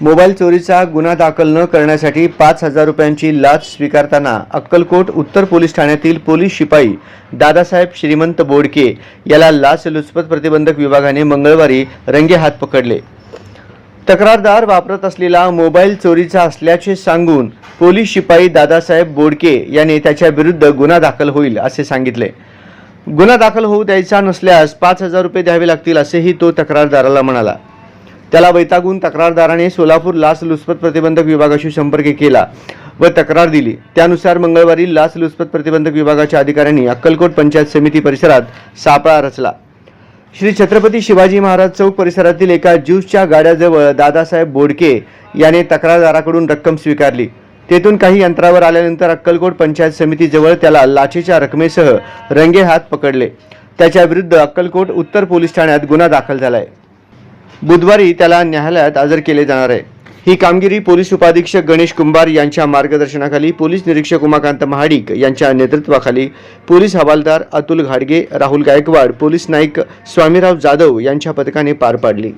Mobile चोरीचा गुन्हा दाखल न करण्यासाठी पाच हजार रुपयांची लाच स्वीकारताना अक्कलकोट उत्तर पोलीस ठाण्यातील पोलीस शिपाई दादासाहेब श्रीमंत बोडके याला लाचलुचपत प्रतिबंधक विभागाने मंगळवारी रंगे हात पकडले. तक्रारदार वापरत असलेला मोबाईल चोरीचा असल्याचे सांगून पोलीस शिपाई दादासाहेब बोडके याने त्याच्या विरुद्ध गुन्हा दाखल होईल असे सांगितले. गुन्हा दाखल होऊ द्यायचा नसल्यास पाच हजार रुपये द्यावे लागतील असेही तो तक्रारदाराला म्हणाला. त्याला वैतागून तक्रारदाराने सोलापूर लाचलुचपत प्रतिबंधक विभागाशी संपर्क केला व तक्रार दिली. त्यानुसार मंगळवारी लाचलुचपत प्रतिबंधक विभागाच्या अधिकाऱ्यांनी अक्कलकोट पंचायत समिती परिसरात सापळा रचला. श्री छत्रपती शिवाजी महाराज चौक परिसरातील एका ज्यूसच्या गाड्याजवळ दादासाहेब बोडके याने तक्रारदाराकडून रक्कम स्वीकारली. तेथून काही अंतरावर आल्यानंतर अक्कलकोट पंचायत समितीजवळ त्याला लाचेच्या रकमेसह रंगेहात पकडले. त्याच्या विरुद्ध अक्कलकोट उत्तर पोलीस ठाण्यात गुन्हा दाखल झाला आहे बुधवारी त्याला न्यायालयात हजर केले जाणार आहे. ही कामगिरी पोलीस उपाधीक्षक गणेश कुंभार यांच्या मार्गदर्शनाखाली पोलीस निरीक्षक उमाकांत महाडिक यांच्या नेतृत्वाखाली पोलीस हवालदार अतुल घाडगे राहुल गायकवाड पोलीस नाईक स्वामीराव जाधव यांच्या पथकाने पार पाडली.